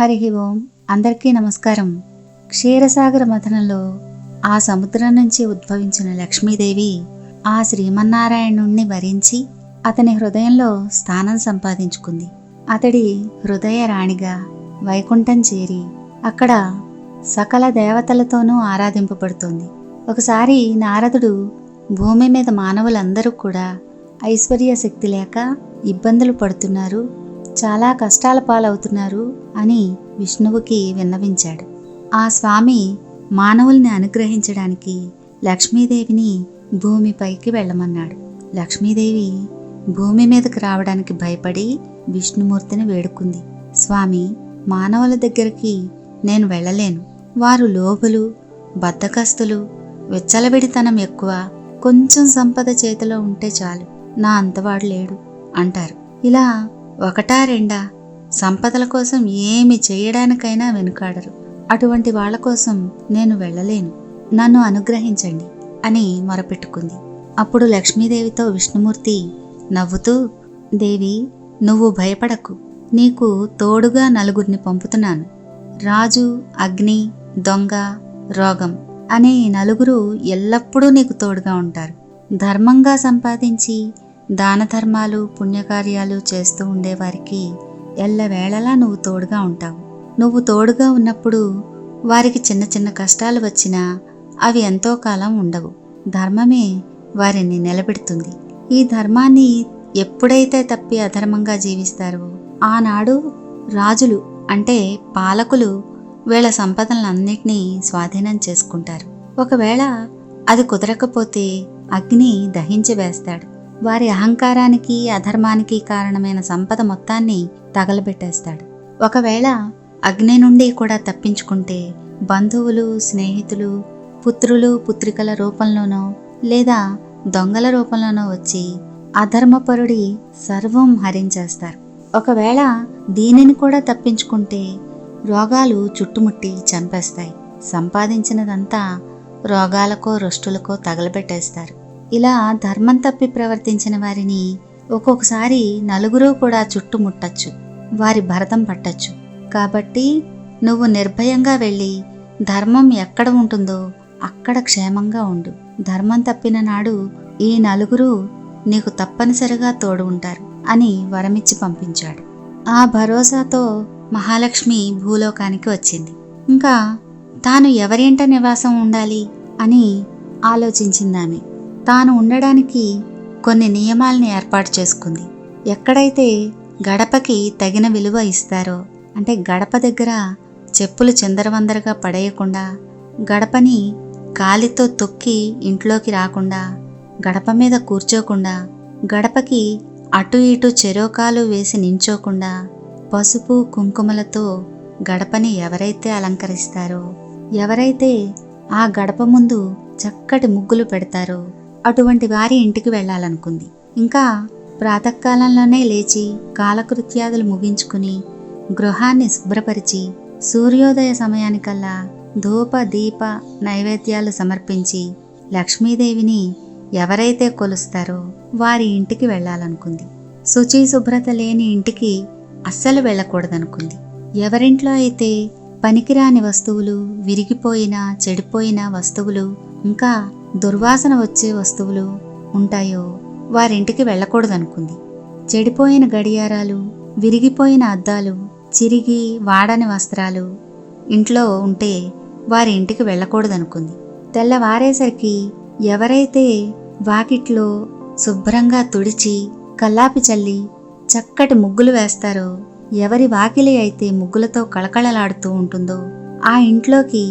హరి ఓం. అందరికీ నమస్కారం. క్షీరసాగర మథనంలో ఆ సముద్రం నుంచి ఉద్భవించిన లక్ష్మీదేవి ఆ శ్రీమన్నారాయణుణ్ణి వరించి అతని హృదయంలో స్థానం సంపాదించుకుంది. అతడి హృదయ రాణిగా వైకుంఠం చేరి అక్కడ సకల దేవతలతోనూ ఆరాధింపబడుతోంది. ఒకసారి నారదుడు భూమి మీద మానవులందరూ కూడా ఐశ్వర్య శక్తి లేక ఇబ్బందులు పడుతున్నారు. చాలా కష్టాల పాలవుతున్నారు అని విష్ణువుకి విన్నవించాడు. ఆ స్వామి మానవుల్ని అనుగ్రహించడానికి లక్ష్మీదేవిని భూమిపైకి వెళ్ళమన్నాడు. లక్ష్మీదేవి భూమి మీదకి రావడానికి భయపడి విష్ణుమూర్తిని వేడుకుంది. స్వామి మానవుల దగ్గరికి నేను వెళ్ళలేను. వారు లోబులు బద్ధకస్తులు విచ్చలవిడితనం ఎక్కువ కొంచెం సంపద చేతిలో ఉంటే చాలు. నా అంతవాడు లేడు అంటారు. ఇలా ఒకటా రెండా? సంపదల కోసం ఏమి చేయడానికైనా వెనుకాడరు. అటువంటి వాళ్ళ కోసం నేను వెళ్ళలేను. నన్ను అనుగ్రహించండి అని మొరపెట్టుకుంది. అప్పుడు లక్ష్మీదేవితో విష్ణుమూర్తి నవ్వుతూ దేవి నువ్వు భయపడకు. నీకు తోడుగా నలుగురిని పంపుతున్నాను. రాజు అగ్ని దొంగ రోగం అనే నలుగురు ఎల్లప్పుడూ నీకు తోడుగా ఉంటారు. ధర్మంగా సంపాదించి దాన ధర్మాలు పుణ్యకార్యాలు చేస్తూ ఉండేవారికి ఎల్లవేళలా నువ్వు తోడుగా ఉంటావు. నువ్వు తోడుగా ఉన్నప్పుడు వారికి చిన్న చిన్న కష్టాలు వచ్చినా అవి ఎంతో కాలం ఉండవు. ధర్మమే వారిని నిలబెడుతుంది. ఈ ధర్మాన్ని ఎప్పుడైతే తప్పి అధర్మంగా జీవిస్తారో ఆనాడు రాజులు అంటే పాలకులు వీళ్ళ సంపదలన్నింటినీ స్వాధీనం చేసుకుంటారు. ఒకవేళ అది కుదరకపోతే అగ్ని దహించి వేస్తాడు. వారి అహంకారానికి అధర్మానికి కారణమైన సంపద మొత్తాన్ని తగలబెట్టేస్తాడు. ఒకవేళ అగ్ని నుండి కూడా తప్పించుకుంటే బంధువులు స్నేహితులు పుత్రులు పుత్రికల రూపంలోనో లేదా దొంగల రూపంలోనో వచ్చి అధర్మపరుడి సర్వం హరించేస్తారు. ఒకవేళ దీనిని కూడా తప్పించుకుంటే రోగాలు చుట్టుముట్టి చంపేస్తాయి. సంపాదించినదంతా రోగాలకో రుష్టులకో తగలబెట్టేస్తారు. ఇలా ధర్మం తప్పి ప్రవర్తించిన వారిని ఒక్కొక్కసారి నలుగురు కూడా చుట్టుముట్టచ్చు వారి భరతం పట్టచ్చు. కాబట్టి నువ్వు నిర్భయంగా వెళ్ళి ధర్మం ఎక్కడ ఉంటుందో అక్కడ క్షేమంగా ఉండు. ధర్మం తప్పిన నాడు ఈ నలుగురు నీకు తప్పనిసరిగా తోడు ఉంటారు అని వరమిచ్చి పంపించాడు. ఆ భరోసాతో మహాలక్ష్మి భూలోకానికి వచ్చింది. ఇంకా తాను ఎవరింట నివాసం ఉండాలి అని ఆలోచించిందామె. తాను ఉండడానికి కొన్ని నియమాల్ని ఏర్పాటు చేసుకుంది. ఎక్కడైతే గడపకి తగిన విలువ ఇస్తారో అంటే గడప దగ్గర చెప్పులు చిందరవందరగా పడేయకుండా గడపని కాలితో తొక్కి ఇంట్లోకి రాకుండా గడప మీద కూర్చోకుండా గడపకి అటు ఇటు చెరోకాలు వేసి నించోకుండా పసుపు కుంకుమలతో గడపని ఎవరైతే అలంకరిస్తారో ఎవరైతే ఆ గడప ముందు చక్కటి ముగ్గులు పెడతారో అటువంటి వారి ఇంటికి వెళ్ళాలనుకుంది. ఇంకా ప్రాతకాలంలోనే లేచి కాలకృత్యాదులు ముగించుకుని గృహాన్ని శుభ్రపరిచి సూర్యోదయ సమయానికల్లా ధూప దీప నైవేద్యాలు సమర్పించి లక్ష్మీదేవిని ఎవరైతే కొలుస్తారో వారి ఇంటికి వెళ్ళాలనుకుంది. శుచి శుభ్రత లేని ఇంటికి అస్సలు వెళ్ళకూడదనుకుంది. ఎవరింట్లో అయితే పనికిరాని వస్తువులు విరిగిపోయిన చెడిపోయిన వస్తువులు ఇంకా దుర్వాసన వచ్చే వస్తువులు ఉంటాయో వారింటికి వెళ్ళకూడదనుకుంది. చెడిపోయిన గడియారాలు విరిగిపోయిన అద్దాలు చిరిగి వాడని వస్త్రాలు ఇంట్లో ఉంటే వారి ఇంటికి వెళ్ళకూడదనుకుంది. తెల్లవారేసరికి ఎవరైతే వాకిట్లో శుభ్రంగా తుడిచి కల్లాపి చల్లి చక్కటి ముగ్గులు వేస్తారో ఎవరి వాకిలి అయితే ముగ్గులతో కళకళలాడుతూ ఉంటుందో ఆ ఇంట్లోకి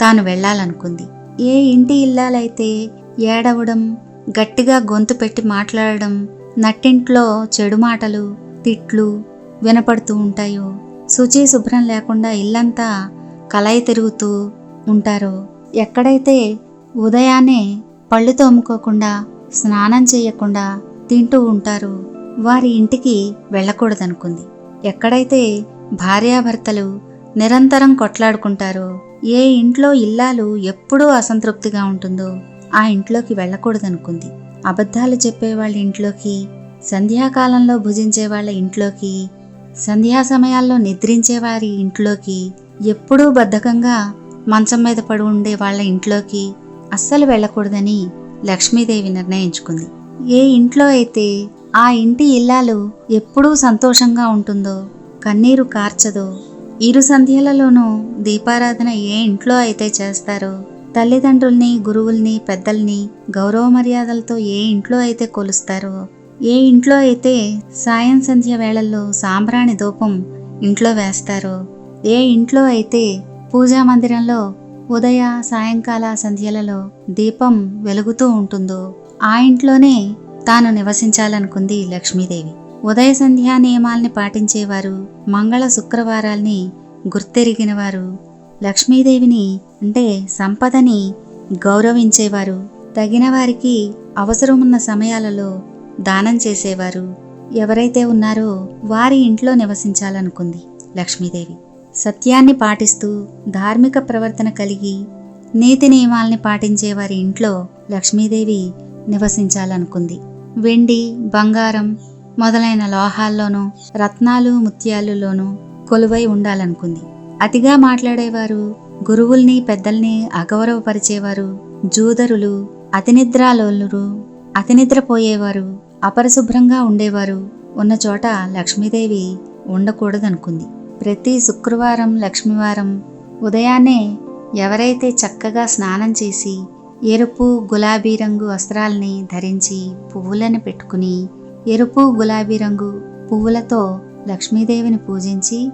తాను వెళ్ళాలనుకుంది. ఏ ఇంటి ఇల్లాలైతే ఏడవడం గట్టిగా గొంతు పెట్టి మాట్లాడడం నట్టింట్లో చెడు మాటలు తిట్లు వినపడుతూ ఉంటాయో శుచి శుభ్రం లేకుండా ఇల్లంతా కలయి తిరుగుతూ ఉంటారో ఎక్కడైతే ఉదయాన్నే పళ్ళు తోముకోకుండా స్నానం చేయకుండా తింటూ ఉంటారో వారి ఇంటికి వెళ్ళకూడదనుకుంది. ఎక్కడైతే భార్యాభర్తలు నిరంతరం కొట్లాడుకుంటారో ఏ ఇంట్లో ఇల్లాలు ఎప్పుడూ అసంతృప్తిగా ఉంటుందో ఆ ఇంట్లోకి వెళ్ళకూడదనుకుంది. అబద్ధాలు చెప్పే వాళ్ళ ఇంట్లోకి సంధ్యాకాలంలో భుజించే వాళ్ళ ఇంట్లోకి సంధ్యా సమయాల్లో నిద్రించే వారి ఇంట్లోకి ఎప్పుడూ బద్ధకంగా మంచం మీద పడి ఉండే వాళ్ళ ఇంట్లోకి అస్సలు వెళ్ళకూడదని లక్ష్మీదేవి నిర్ణయించుకుంది. ఏ ఇంట్లో అయితే ఆ ఇంటి ఇల్లాలు ఎప్పుడూ సంతోషంగా ఉంటుందో కన్నీరు కార్చదో ఇరు సంధ్యలలోనూ దీపారాధన ఏ ఇంట్లో అయితే చేస్తారో తల్లిదండ్రుల్ని గురువుల్ని పెద్దల్ని గౌరవ మర్యాదలతో ఏ ఇంట్లో అయితే కొలుస్తారో ఏ ఇంట్లో అయితే సాయం సంధ్య వేళల్లో సాంబ్రాణి ధూపం ఇంట్లో వేస్తారో ఏ ఇంట్లో అయితే పూజా మందిరంలో ఉదయ సాయంకాల సంధ్యలలో దీపం వెలుగుతూ ఉంటుందో ఆ ఇంట్లోనే తాను నివసించాలనుకుంది లక్ష్మీదేవి. ఉదయ సంధ్యా నియమాల్ని పాటించేవారు మంగళ శుక్రవారాల్ని గుర్తెరిగినవారు లక్ష్మీదేవిని అంటే సంపదని గౌరవించేవారు తగిన వారికి అవసరమున్న సమయాలలో దానం చేసేవారు. ఎవరైతే ఉన్నారో వారి ఇంట్లో నివసించాలనుకుంది లక్ష్మీదేవి. సత్యాన్ని పాటిస్తూ ధార్మిక ప్రవర్తన కలిగి నీతి నియమాల్ని పాటించే వారి ఇంట్లో లక్ష్మీదేవి నివసించాలనుకుంది. వెండి బంగారం మొదలైన లోహాల్లోనూ రత్నాలు ముత్యాలులోనూ కొలువై ఉండాలనుకుంది. అతిగా మాట్లాడేవారు గురువుల్ని పెద్దల్ని అగౌరవపరిచేవారు జూదరులు అతినిద్రాలోలురు అతినిద్రపోయేవారు అపరిశుభ్రంగా ఉండేవారు ఉన్న చోట లక్ష్మీదేవి ఉండకూడదనుకుంది. ప్రతి శుక్రవారం లక్ష్మీవారం ఉదయాన్నే ఎవరైతే చక్కగా స్నానం చేసి ఎరుపు గులాబీ రంగు వస్త్రాల్ని ధరించి పువ్వులను పెట్టుకుని ఎరుపు గులాబీ రంగు పువ్వులతో లక్ష్మీదేవిని పూజించి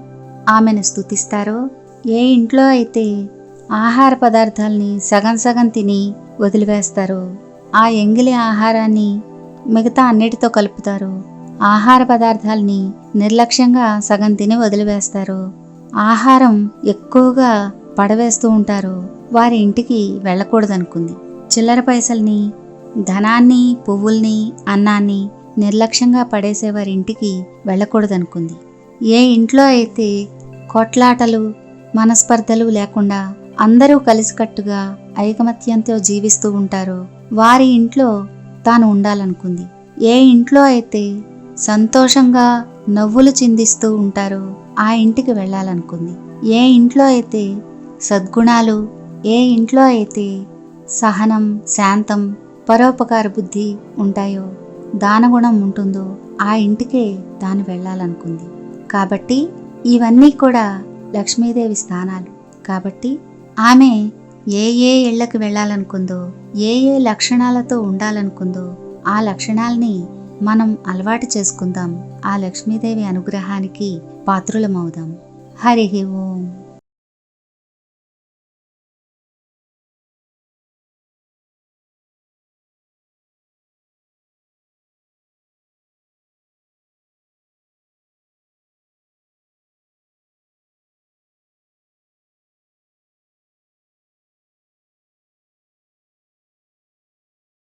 ఆమెను స్తుతిస్తారో? ఏ ఇంట్లో అయితే ఆహార పదార్థాల్ని సగం సగం తిని వదిలివేస్తారో ఆ ఎంగిలి ఆహారాన్ని మిగతా అన్నిటితో కలుపుతారు ఆహార పదార్థాల్ని నిర్లక్ష్యంగా సగం తిని వదిలివేస్తారు ఆహారం ఎక్కువగా పడవేస్తూ ఉంటారు వారి ఇంటికి వెళ్ళకూడదనుకుంది. చిల్లర పైసల్ని ధనాన్ని పువ్వుల్ని అన్నాన్ని నిర్లక్ష్యంగా పడేసేవారి ఇంటికి వెళ్ళకూడదనుకుంది. ఏ ఇంట్లో అయితే కొట్లాటలు మనస్పర్ధలు లేకుండా అందరూ కలిసికట్టుగా ఐకమత్యంతో జీవిస్తూ ఉంటారో వారి ఇంట్లో తాను ఉండాలనుకుంది. ఏ ఇంట్లో అయితే సంతోషంగా నవ్వులు చిందిస్తూ ఉంటారో ఆ ఇంటికి వెళ్ళాలనుకుంది. ఏ ఇంట్లో అయితే సద్గుణాలు ఏ ఇంట్లో అయితే సహనం శాంతం పరోపకార బుద్ధి ఉంటాయో దానగుణం ఉంటుందో ఆ ఇంటికే తాను వెళ్ళాలనుకుంది. కాబట్టి ఇవన్నీ కూడా లక్ష్మీదేవి స్థానాలు. కాబట్టి ఆమె ఏ ఏ ఇళ్ళకు వెళ్ళాలనుకుందో ఏ ఏ లక్షణాలతో ఉండాలనుకుందో ఆ లక్షణాల్ని మనం అలవాటు చేసుకుందాం. ఆ లక్ష్మీదేవి అనుగ్రహానికి పాత్రులమవుదాం. హరి ఓం.